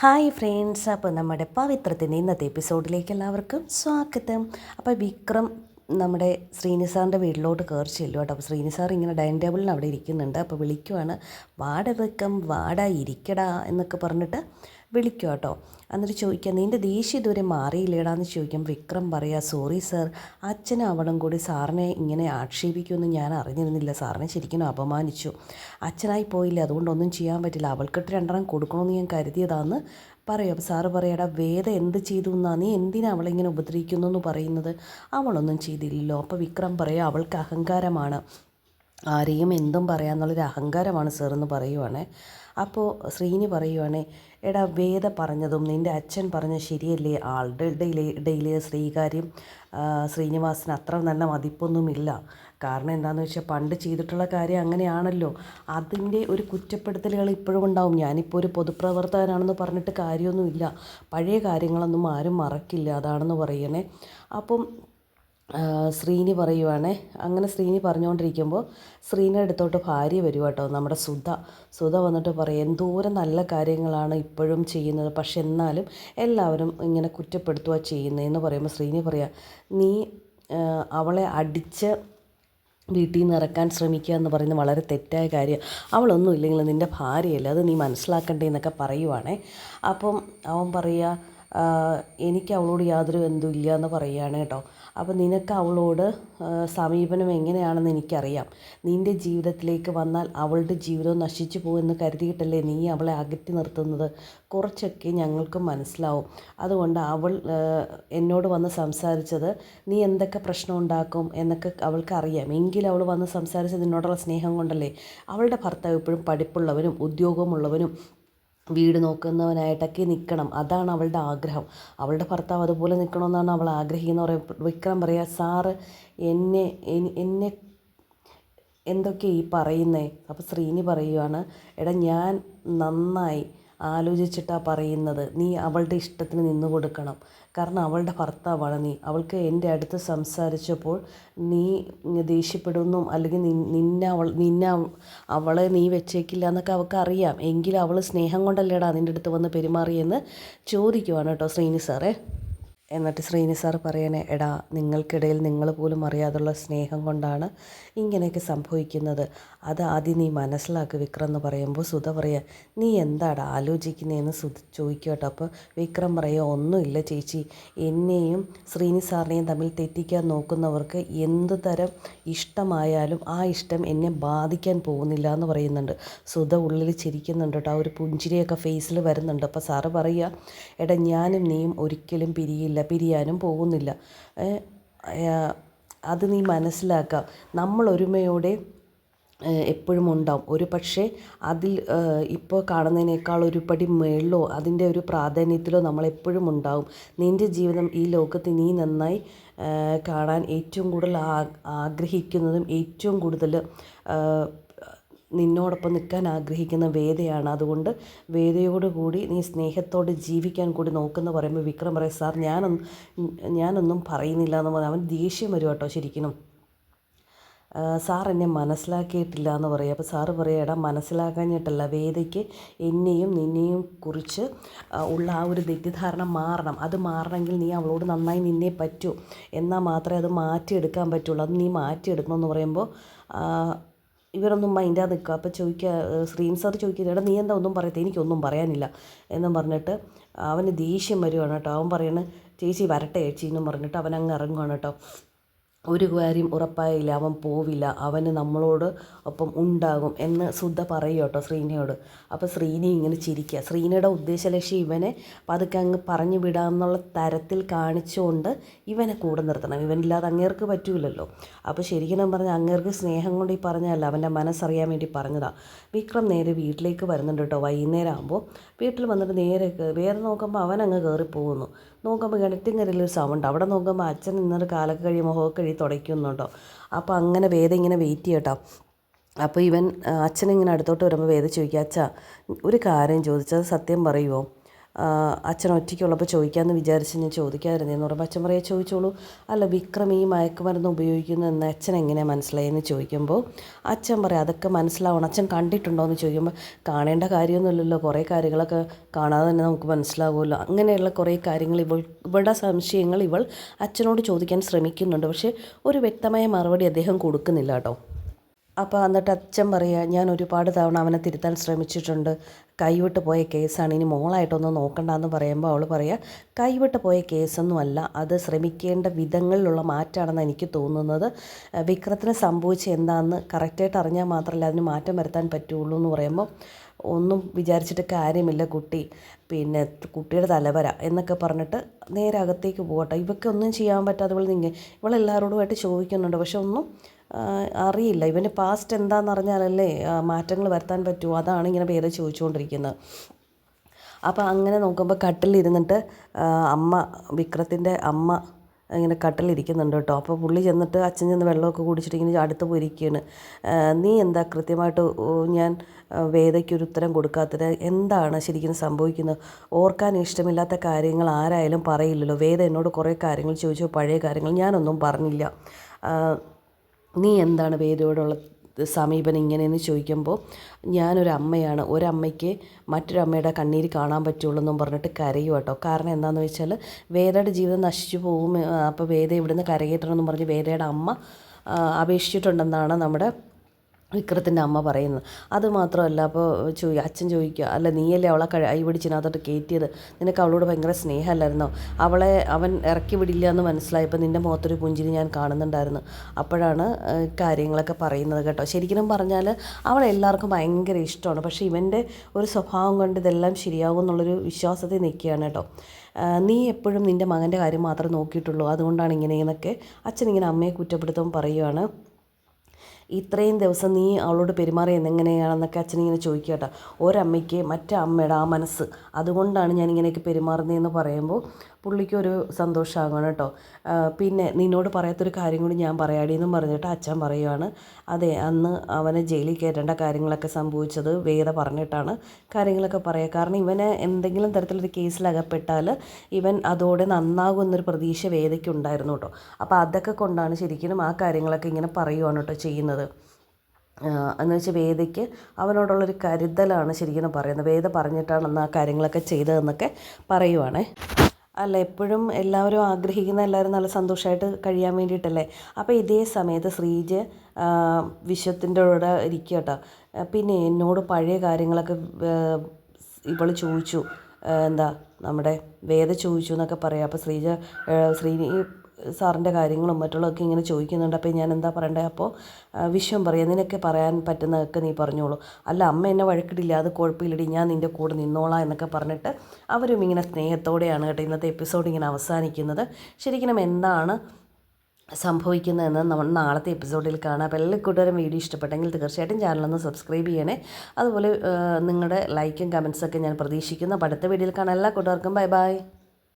Hi friends അപ്പോൾ നമ്മുടെ പവിത്രത്തിന്റെ ഇന്നത്തെ എപ്പിസോഡിലേക്ക് എല്ലാവർക്കും സ്വാഗതം. അപ്പോൾ വിക്രം നമ്മുടെ ശ്രീനിസാറിന്റെ വീട്ടിലോട്ട് കയറി ചെല്ലും കേട്ടോ. അപ്പോൾ ശ്രീനിസാർ ഇങ്ങനെ ഡൈനിങ് ടേബിളിന് അവിടെ ഇരിക്കുന്നുണ്ട്. അപ്പോൾ വിളിക്കുവാണ് വാട വെക്കം വാട ഇരിക്കടാ എന്നൊക്കെ പറഞ്ഞിട്ട് വിളിക്കുക കേട്ടോ. എന്നിട്ട് ചോദിക്കുക നിന്റെ ദേഷ്യം ഇതുവരെ മാറിയില്ലേടാന്ന് ചോദിക്കും. വിക്രം പറയാ സോറി സർ അച്ഛനും അവളും കൂടി സാറിനെ ഇങ്ങനെ ആക്ഷേപിക്കുമെന്ന് ഞാൻ അറിഞ്ഞിരുന്നില്ല. സാറിനെ ശരിക്കും അപമാനിച്ചു. അച്ഛനായി പോയില്ല അതുകൊണ്ടൊന്നും ചെയ്യാൻ പറ്റില്ല. അവൾക്കിട്ട് രണ്ടെണ്ണം കൊടുക്കണമെന്ന് ഞാൻ കരുതിയതാന്ന് പറയും. അപ്പോൾ സാറ് പറയാടാ വേദ എന്ത് ചെയ്തു എന്നാ? നീ എന്തിനാ അവളിങ്ങനെ ഉപദ്രവിക്കുന്നു എന്ന് പറയുന്നത്? അവളൊന്നും ചെയ്തില്ലല്ലോ. അപ്പോൾ വിക്രം പറയാം അവൾക്ക് അഹങ്കാരമാണ്. ആരെയും എന്തും പറയാമെന്നുള്ളൊരു അഹങ്കാരമാണ് സാറെന്ന് പറയുവാണേ. അപ്പോൾ ശ്രീനി പറയുവാണേ എടാ വേദ പറഞ്ഞതും നിന്റെ അച്ഛൻ പറഞ്ഞ ശരിയല്ലേ? ആളുടെ ഇടയിലെ ശ്രീകാര്യം ശ്രീനിവാസന് അത്ര നല്ല മതിപ്പൊന്നുമില്ല. കാരണം എന്താണെന്ന് വെച്ചാൽ പണ്ട് ചെയ്തിട്ടുള്ള കാര്യം അങ്ങനെയാണല്ലോ. അതിന്റെ ഒരു കുറ്റപ്പെടുത്തലുകൾ ഇപ്പോഴും ഉണ്ടാവും. ഞാനിപ്പോൾ ഒരു പൊതുപ്രവർത്തകനാണെന്ന് പറഞ്ഞിട്ട് കാര്യമൊന്നുമില്ല. പഴയ കാര്യങ്ങളൊന്നും ആരും മറക്കില്ല. അതാണെന്ന് പറയണേ. അപ്പം ശ്രീനി പറയുവാണേ. അങ്ങനെ ശ്രീനി പറഞ്ഞുകൊണ്ടിരിക്കുമ്പോൾ ശ്രീനിയുടെ അടുത്തോട്ട് ഭാര്യ വരും കേട്ടോ നമ്മുടെ സുധ. സുധ വന്നിട്ട് പറയും എന്തോരം നല്ല കാര്യങ്ങളാണ് ഇപ്പോഴും ചെയ്യുന്നത്. പക്ഷെ എന്നാലും എല്ലാവരും ഇങ്ങനെ കുറ്റപ്പെടുത്തുക ചെയ്യുന്നതെന്ന് പറയുമ്പോൾ ശ്രീനി പറയാം നീ അവളെ അടിച്ച് വീട്ടിൽ നിന്ന് ഇറക്കാൻ ശ്രമിക്കുക എന്ന് പറയുന്നത് വളരെ തെറ്റായ കാര്യം. അവളൊന്നും ഇല്ലെങ്കിൽ നിന്റെ ഭാര്യയല്ല. അത് നീ മനസ്സിലാക്കണ്ടേ എന്നൊക്കെ പറയുവാണേ. അപ്പം അവൻ പറയുക എനിക്ക് അവളോട് യാതൊരു ബന്ധമില്ല എന്ന് പറയുകയാണ് കേട്ടോ. അപ്പോൾ നിനക്ക് അവളോട് സമീപനം എങ്ങനെയാണെന്ന് എനിക്കറിയാം. നിന്റെ ജീവിതത്തിലേക്ക് വന്നാൽ അവളുടെ ജീവിതം നശിച്ചു പോകുമെന്ന് കരുതിയിട്ടല്ലേ നീ അവളെ അകറ്റി നിർത്തുന്നത്? കുറച്ചൊക്കെ ഞങ്ങൾക്ക് മനസ്സിലാവും. അതുകൊണ്ട് അവൾ എന്നോട് വന്ന് സംസാരിച്ചത് നീ എന്തൊക്കെ പ്രശ്നം ഉണ്ടാക്കും എന്നൊക്കെ അവൾക്ക് അറിയാം. എങ്കിലും അവൾ വന്ന് സംസാരിച്ചത് നിന്നോടുള്ള സ്നേഹം കൊണ്ടല്ലേ? അവളുടെ ഭർത്താവ് എപ്പോഴും പഠിപ്പുള്ളവനും ഉദ്യോഗമുള്ളവനും വീട് നോക്കുന്നവനായിട്ടൊക്കെ നിൽക്കണം അതാണ് അവളുടെ ആഗ്രഹം. അവളുടെ ഭർത്താവ് അതുപോലെ നിൽക്കണമെന്നാണ് അവൾ ആഗ്രഹിക്കുന്നത്. പറയും വിക്രം പറയുക സാറ് എന്നെ എന്നെ എന്തൊക്കെ ഈ പറയുന്നത് അപ്പോൾ ശ്രീനി പറയുവാണ് എടാ ഞാൻ നന്നായി ആലോചിച്ചിട്ടാണ് പറയുന്നത്. നീ അവളുടെ ഇഷ്ടത്തിന് നിന്നു കൊടുക്കണം കാരണം അവളുടെ ഭർത്താവാണ് നീ. അവൾക്ക് എന്റെ അടുത്ത് സംസാരിച്ചപ്പോൾ നീ ദേഷ്യപ്പെടുന്നു അല്ലെങ്കിൽ നിന്നെ അവൾ നിന്നെ അവളെ നീ വെച്ചേക്കില്ല എന്നൊക്കെ അവൾക്ക് അറിയാം. എങ്കിലും അവൾ സ്നേഹം കൊണ്ടല്ലേടാ നിന്റെ അടുത്ത് വന്ന് പെരുമാറിയെന്ന് ചോദിക്കുവാണ് കേട്ടോ ശ്രീനി സാറേ. എന്നിട്ട് ശ്രീനി സാർ പറയണേ എടാ നിങ്ങൾക്കിടയിൽ നിങ്ങൾ പോലും അറിയാതുള്ള സ്നേഹം കൊണ്ടാണ് ഇങ്ങനെയൊക്കെ സംഭവിക്കുന്നത്. അത് ആദ്യം നീ മനസ്സിലാക്കുക വിക്രം എന്ന് പറയുമ്പോൾ സുധ പറയുക നീ എന്താടാ ആലോചിക്കുന്നതെന്ന് സുധ ചോദിക്കുക കേട്ടോ. അപ്പോൾ വിക്രം പറയുക ഒന്നുമില്ല ചേച്ചി എന്നെയും ശ്രീനി സാറിനെയും തമ്മിൽ തെറ്റിക്കാൻ നോക്കുന്നവർക്ക് എന്ത് തരം ഇഷ്ടമായാലും ആ ഇഷ്ടം എന്നെ ബാധിക്കാൻ പോകുന്നില്ല എന്ന് പറയുന്നുണ്ട്. സുധ ഉള്ളിൽ ചിരിക്കുന്നുണ്ട് കേട്ടോ. ആ ഒരു പുഞ്ചിരിയൊക്കെ ഫേസിൽ വരുന്നുണ്ട്. അപ്പോൾ സാറ് പറയുക എടാ ഞാനും നീയും ഒരിക്കലും പിരിയില്ല. പിരിയാനും പോകുന്നില്ല. അത് നീ മനസ്സിലാക്കുക നമ്മൾ ഒരുമയോടെ എപ്പോഴും ഉണ്ടാവും. ഒരു പക്ഷേ അതിൽ ഇപ്പോൾ കാണുന്നതിനേക്കാൾ ഒരു പടി മേളിലോ അതിന്റെ ഒരു പ്രാധാന്യത്തിലോ നമ്മളെപ്പോഴും ഉണ്ടാവും. നിന്റെ ജീവിതം ഈ ലോകത്ത് നീ നന്നായി കാണാൻ ഏറ്റവും കൂടുതൽ ആഗ്രഹിക്കുന്നതും ഏറ്റവും കൂടുതൽ നിന്നോടൊപ്പം നിൽക്കാൻ ആഗ്രഹിക്കുന്ന വേദയാണ്. അതുകൊണ്ട് വേദയോട് കൂടി നീ സ്നേഹത്തോടെ ജീവിക്കാൻ കൂടി നോക്കുന്ന പറയുമ്പോൾ വിക്രം പറയും സാർ ഞാനൊന്നും ഞാനൊന്നും പറയുന്നില്ല എന്ന് പറഞ്ഞാൽ അവൻ ദേഷ്യം വരും കേട്ടോ ശരിക്കും. സാർ എന്നെ മനസ്സിലാക്കിയിട്ടില്ല എന്ന് പറയും. അപ്പോൾ സാറ് പറയുക എടാ മനസ്സിലാക്കാഞ്ഞിട്ടല്ല വേദയ്ക്ക് എന്നെയും നിന്നെയും കുറിച്ച് ഉള്ള ആ ഒരു തെറ്റിദ്ധാരണ മാറണം. അത് മാറണമെങ്കിൽ നീ അവളോട് നന്നായി നിന്നേ പറ്റൂ. എന്നാൽ മാത്രമേ അത് മാറ്റിയെടുക്കാൻ പറ്റുള്ളൂ. അത് നീ മാറ്റിയെടുക്കണമെന്ന് പറയുമ്പോൾ ഇവരൊന്നും മൈൻഡാ നിൽക്കുക. അപ്പോൾ ചോദിക്കുക ശ്രീൻ സാർ ചോദിക്കുക എടാ നീ എന്താ ഒന്നും പറയത്തെ? എനിക്കൊന്നും പറയാനില്ല എന്നും പറഞ്ഞിട്ട് അവന് ദേഷ്യം വരുവാണ് കേട്ടോ. അവൻ പറയണ ചേച്ചി വരട്ടെ ചേച്ചി എന്നും പറഞ്ഞിട്ട് അവൻ അങ്ങ് ഇറങ്ങുവാണ് കേട്ടോ. ഒരു കാര്യം ഉറപ്പായില്ല അവൻ പോവില്ല അവന് നമ്മളോട് ഒപ്പം ഉണ്ടാകും എന്ന് ശുദ്ധ പറയും കേട്ടോ ശ്രീനയോട്. അപ്പോൾ ശ്രീനി ഇങ്ങനെ ചിരിക്കുക ശ്രീനയുടെ ഉദ്ദേശലക്ഷ്യം ഇവനെ പതുക്കെ അങ്ങ് പറഞ്ഞു വിടാമെന്നുള്ള തരത്തിൽ കാണിച്ചുകൊണ്ട് ഇവനെ കൂടെ നിർത്തണം. ഇവനില്ലാതെ അങ്ങേർക്ക് പറ്റൂലല്ലോ. അപ്പോൾ ശരിക്കും പറഞ്ഞാൽ അങ്ങേർക്ക് സ്നേഹം കൊണ്ട് ഈ പറഞ്ഞതല്ല അവന്റെ മനസ്സറിയാൻ വേണ്ടി പറഞ്ഞതാണ് വിക്രം നേരെ വീട്ടിലേക്ക് വരുന്നുണ്ട് കേട്ടോ. വൈകുന്നേരം ആകുമ്പോൾ വീട്ടിൽ വന്നിട്ട് നേരെ വേറെ നോക്കുമ്പോൾ അവൻ അങ്ങ് കയറി പോകുന്നു നോക്കുമ്പോൾ കിണറ്റിങ്ങരയിലൊരു സൗണ്ട് അവിടെ നോക്കുമ്പോൾ അച്ഛൻ നിന്നൊരു കാലൊക്കെ കഴിയുമ്പോൾ ഹോക്കഴി തുടയ്ക്കുന്നുണ്ടോ? അപ്പോൾ അങ്ങനെ വേദ ഇങ്ങനെ വെയിറ്റ് ചെയ്യട്ടോ. അപ്പോൾ ഇവൻ അച്ഛനിങ്ങനെ അടുത്തോട്ട് വരുമ്പോൾ വേദ ചോദിക്കുക അച്ഛാ ഒരു കാര്യം ചോദിച്ചത് സത്യം പറയുമോ അച്ഛൻ ഒറ്റയ്ക്കുള്ളപ്പോൾ ചോദിക്കാമെന്ന് വിചാരിച്ച് ഞാൻ ചോദിക്കാതിരുന്നു എന്ന് പറയുമ്പോൾ അച്ഛൻ പറയാ ചോദിച്ചോളൂ. അല്ല വിക്രം ഈ മയക്കുമരുന്ന് ഉപയോഗിക്കുന്നതെന്ന് അച്ഛൻ എങ്ങനെയാണ് മനസ്സിലായെന്ന് ചോദിക്കുമ്പോൾ അച്ഛൻ പറയാം അതൊക്കെ മനസ്സിലാവണം. അച്ഛൻ കണ്ടിട്ടുണ്ടോ? എന്ന് ചോദിക്കുമ്പോൾ കാണേണ്ട കാര്യമൊന്നുമില്ലല്ലോ. കുറേ കാര്യങ്ങളൊക്കെ കാണാതെ തന്നെ നമുക്ക് മനസ്സിലാവുമല്ലോ. അങ്ങനെയുള്ള കുറേ കാര്യങ്ങൾ ഇവൾ ഇവളുടെ സംശയങ്ങൾ ഇവൾ അച്ഛനോട് ചോദിക്കാൻ ശ്രമിക്കുന്നുണ്ട്. പക്ഷേ ഒരു വ്യക്തമായ മറുപടി അദ്ദേഹം കൊടുക്കുന്നില്ല കേട്ടോ. അപ്പോൾ എന്നിട്ട് അച്ഛൻ പറയുക ഞാൻ ഒരുപാട് തവണ അവനെ തിരുത്താൻ ശ്രമിച്ചിട്ടുണ്ട്. കൈവിട്ട് പോയ കേസാണ്. ഇനി മോളായിട്ടൊന്നും നോക്കണ്ടെന്ന് പറയുമ്പോൾ അവൾ പറയുക കൈവിട്ട് പോയ കേസൊന്നുമല്ല. അത് ശ്രമിക്കേണ്ട വിധങ്ങളിലുള്ള മാറ്റമാണെന്ന് എനിക്ക് തോന്നുന്നത്. വിക്രത്തിന് സംഭവിച്ച എന്താണെന്ന് കറക്റ്റായിട്ട് അറിഞ്ഞാൽ മാത്രമല്ല അതിന് മാറ്റം വരുത്താൻ പറ്റുള്ളൂ എന്ന് പറയുമ്പോൾ ഒന്നും വിചാരിച്ചിട്ട് കാര്യമില്ല കുട്ടി. പിന്നെ കുട്ടിയുടെ തലവര എന്നൊക്കെ പറഞ്ഞിട്ട് നേരെ അകത്തേക്ക് പോകട്ടെ. ഇവക്കൊന്നും ചെയ്യാൻ പറ്റാതെ നിങ്ങൾ ഇവളെല്ലാവരോടുമായിട്ട് ചോദിക്കുന്നുണ്ട്. പക്ഷെ ഒന്നും അറിയില്ല. ഇവന്റെ പാസ്റ്റ് എന്താണെന്ന് അറിഞ്ഞാലല്ലേ മാറ്റങ്ങൾ വരുത്താൻ പറ്റൂ. അതാണ് ഇങ്ങനെ പേര് ചോദിച്ചുകൊണ്ടിരിക്കുന്നത്. അപ്പോൾ അങ്ങനെ നോക്കുമ്പോൾ കട്ടിലിരുന്നിട്ട് അമ്മ വിക്രത്തിന്റെ അമ്മ ഇങ്ങനെ കട്ടിലിരിക്കുന്നുണ്ട് കേട്ടോ. അപ്പോൾ പുള്ളി ചെന്നിട്ട് അച്ഛൻ ചെന്ന് വെള്ളമൊക്കെ കുടിച്ചിട്ട് ഇങ്ങനെ അടുത്ത് പോയിരിക്കുകയാണ്. നീ എന്താ കൃത്യമായിട്ട് ഞാൻ വേദയ്ക്കൊരു ഉത്തരം കൊടുക്കാത്തത്? എന്താണ് ശരിക്കും സംഭവിക്കുന്നത്? ഓർക്കാൻ ഇഷ്ടമില്ലാത്ത കാര്യങ്ങൾ ആരായാലും പറയില്ലല്ലോ. വേദ എന്നോട് കുറേ കാര്യങ്ങൾ ചോദിച്ചു. പഴയ കാര്യങ്ങൾ ഞാനൊന്നും പറഞ്ഞില്ല. നീ എന്താണ് വേദയോടുള്ള സമീപനം ഇങ്ങനെയെന്ന് ചോദിക്കുമ്പോൾ ഞാനൊരു അമ്മയാണ്. ഒരമ്മയ്ക്ക് മറ്റൊരമ്മയുടെ കണ്ണീര് കാണാൻ പറ്റുള്ളൂ എന്നും പറഞ്ഞിട്ട് കരയും കേട്ടോ. കാരണം എന്താണെന്ന് വെച്ചാൽ വേദയുടെ ജീവിതം നശിച്ചു പോകും. അപ്പോൾ വേദ ഇവിടുന്ന് കരകയറ്റണമെന്ന് പറഞ്ഞ് വേദയുടെ അമ്മ അപേക്ഷിച്ചിട്ടുണ്ടെന്നാണ് നമ്മുടെ വിക്രത്തിന്റെ അമ്മ പറയുന്നത് അത് മാത്രമല്ല അപ്പോൾ ചോ അച്ഛൻ ചോദിക്കുക അല്ല നീയല്ലേ അവളെ കഴി കൈ പിടിച്ചിനകത്തോട്ട് കയറ്റിയത്? നിനക്ക് അവളോട് ഭയങ്കര സ്നേഹമല്ലായിരുന്നോ? അവളെ അവൻ ഇറക്കി വിടില്ല എന്ന് മനസ്സിലായപ്പോൾ നിന്റെ മുഖത്തൊരു പുഞ്ചിരി ഞാൻ കാണുന്നുണ്ടായിരുന്നു. അപ്പോഴാണ് കാര്യങ്ങളൊക്കെ പറയുന്നത് കേട്ടോ. ശരിക്കും പറഞ്ഞാൽ അവളെ എല്ലാവർക്കും ഭയങ്കര ഇഷ്ടമാണ്. പക്ഷേ ഇവന്റെ ഒരു സ്വഭാവം കൊണ്ട് ഇതെല്ലാം ശരിയാകും എന്നുള്ളൊരു വിശ്വാസത്തിൽ നിൽക്കുകയാണ് കേട്ടോ. നീ എപ്പോഴും നിന്റെ മകന്റെ കാര്യം മാത്രമേ നോക്കിയിട്ടുള്ളൂ. അതുകൊണ്ടാണ് ഇങ്ങനെയെന്നൊക്കെ അച്ഛൻ ഇങ്ങനെ അമ്മയെ കുറ്റപ്പെടുത്തുമ്പോൾ പറയുകയാണ് ഇത്രയും ദിവസം നീ അവളോട് പെരുമാറി എങ്ങനെയാണെന്നൊക്കെ അച്ഛനിങ്ങനെ ചോദിക്കുക കേട്ടോ. ഒരമ്മയ്ക്ക് മറ്റേ അമ്മയുടെ ആ മനസ്സ്. അതുകൊണ്ടാണ് ഞാൻ ഇങ്ങനെയൊക്കെ പെരുമാറുന്നതെന്ന് പറയുമ്പോൾ പുള്ളിക്കൊരു സന്തോഷമാകണം കേട്ടോ. പിന്നെ നിന്നോട് പറയാത്തൊരു കാര്യം കൂടി ഞാൻ പറയാടി എന്നും പറഞ്ഞിട്ട് അച്ഛൻ പറയുവാണ് അതെ അന്ന് അവനെ ജയിലിൽ കയറ്റേണ്ട കാര്യങ്ങളൊക്കെ സംഭവിച്ചത് വേദ പറഞ്ഞിട്ടാണ് കാര്യങ്ങളൊക്കെ പറയുക കാരണം ഇവനെ എന്തെങ്കിലും തരത്തിലൊരു കേസിലകപ്പെട്ടാൽ ഇവൻ അതോടെ നന്നാകുമെന്നൊരു പ്രതീക്ഷ വേദയ്ക്ക് ഉണ്ടായിരുന്നു കേട്ടോ. അപ്പോൾ അതൊക്കെ കൊണ്ടാണ് ശരിക്കും ആ കാര്യങ്ങളൊക്കെ ഇങ്ങനെ പറയുവാണ് കേട്ടോ ചെയ്യുന്നത്. എന്ന് വെച്ചാൽ വേദയ്ക്ക് അവനോടുള്ളൊരു കരുതലാണ് ശരിക്കും പറയുന്നത്. വേദ പറഞ്ഞിട്ടാണ് ആ കാര്യങ്ങളൊക്കെ ചെയ്തതെന്നൊക്കെ പറയുവാണേ. അല്ല എപ്പോഴും എല്ലാവരും ആഗ്രഹിക്കുന്ന എല്ലാവരും നല്ല സന്തോഷമായിട്ട് കഴിയാൻ വേണ്ടിയിട്ടല്ലേ? അപ്പോൾ ഇതേ സമയത്ത് ശ്രീജ് വിശ്വത്തിന്റെ കൂടെ ഇരിക്കുക കേട്ടോ പിന്നെ എന്നോട് പഴയ കാര്യങ്ങളൊക്കെ ഇവൾ ചോദിച്ചു. എന്താ നമ്മുടെ വേദ ചോദിച്ചു എന്നൊക്കെ പറയാം. അപ്പോൾ ശ്രീജ ശ്രീ സാറിന്റെ കാര്യങ്ങളും മറ്റുള്ളതൊക്കെ ഇങ്ങനെ ചോദിക്കുന്നുണ്ട്. അപ്പോൾ ഞാൻ എന്താ പറയണ്ടേ? അപ്പോൾ വിശ്വം പറയാം. നിനക്ക് പറയാൻ പറ്റുന്നതൊക്കെ നീ പറഞ്ഞോളൂ. അല്ല അമ്മ എന്നെ വഴക്കിടില്ല. അത് കുഴപ്പമില്ലടി. ഞാൻ നിന്റെ കൂടെ നിന്നോളാം എന്നൊക്കെ പറഞ്ഞിട്ട് അവരും ഇങ്ങനെ സ്നേഹത്തോടെയാണ് കേട്ടോ ഇന്നത്തെ എപ്പിസോഡ് ഇങ്ങനെ അവസാനിക്കുന്നത്. ശരിക്കും എന്താണ് സംഭവിക്കുന്നതെന്ന് നമ്മൾ നാളത്തെ എപ്പിസോഡിൽ കാണാം. അപ്പോൾ എല്ലാ കൂട്ടുകാരും വീഡിയോ ഇഷ്ടപ്പെട്ടെങ്കിൽ തീർച്ചയായിട്ടും ചാനലൊന്ന് സബ്സ്ക്രൈബ് ചെയ്യണേ. അതുപോലെ നിങ്ങളുടെ ലൈക്കും കമൻസൊക്കെ ഞാൻ പ്രതീക്ഷിക്കുന്നു. അപ്പോൾ അടുത്ത വീഡിയോയിൽ കാണാം. എല്ലാ കൂട്ടുകാർക്കും ബൈ ബൈ.